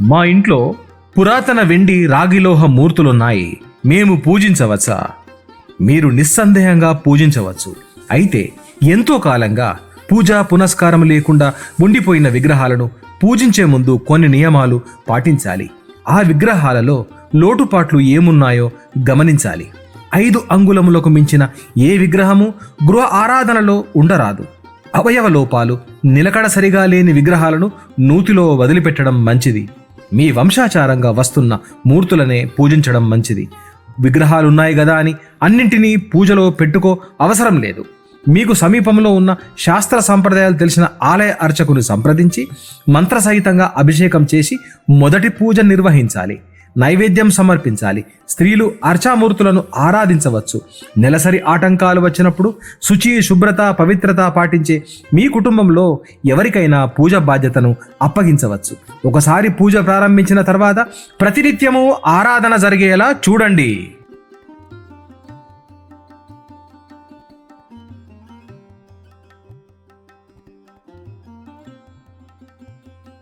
మా ఇంట్లో పురాతన వెండి రాగిలోహ మూర్తులున్నాయి. మేము పూజించవచ్చా? మీరు నిస్సందేహంగా పూజించవచ్చు. అయితే ఎంతో కాలంగా పూజా పునస్కారం లేకుండా ఉండిపోయిన విగ్రహాలను పూజించే ముందు కొన్ని నియమాలు పాటించాలి. ఆ విగ్రహాలలో లోటుపాట్లు ఏమున్నాయో గమనించాలి. ఐదు అంగుళములకు మించిన ఏ విగ్రహము గృహ ఆరాధనలో ఉండరాదు. అవయవ లోపాలు నిలకడ సరిగా లేని విగ్రహాలను నూతిలో వదిలిపెట్టడం మంచిది. మీ వంశాచారంగా వస్తున్న మూర్తులనే పూజించడం మంచిది. విగ్రహాలున్నాయి కదా అని అన్నింటినీ పూజలో పెట్టుకో అవసరం లేదు. మీకు సమీపంలో ఉన్న శాస్త్ర సంప్రదాయాలు తెలిసిన ఆలయ అర్చకుని సంప్రదించి మంత్రసహితంగా అభిషేకం చేసి మొదటి పూజ నిర్వహించాలి. నైవేద్యం సమర్పించాలి. స్త్రీలు అర్చామూర్తులను ఆరాధించవచ్చు. నెలసరి ఆటంకాలు వచ్చినప్పుడు శుచి శుభ్రత పవిత్రత పాటించే మీ కుటుంబంలో ఎవరికైనా పూజ బాధ్యతను అప్పగించవచ్చు. ఒకసారి పూజ ప్రారంభించిన తర్వాత ప్రతినిత్యము ఆరాధన జరిగేలా చూడండి.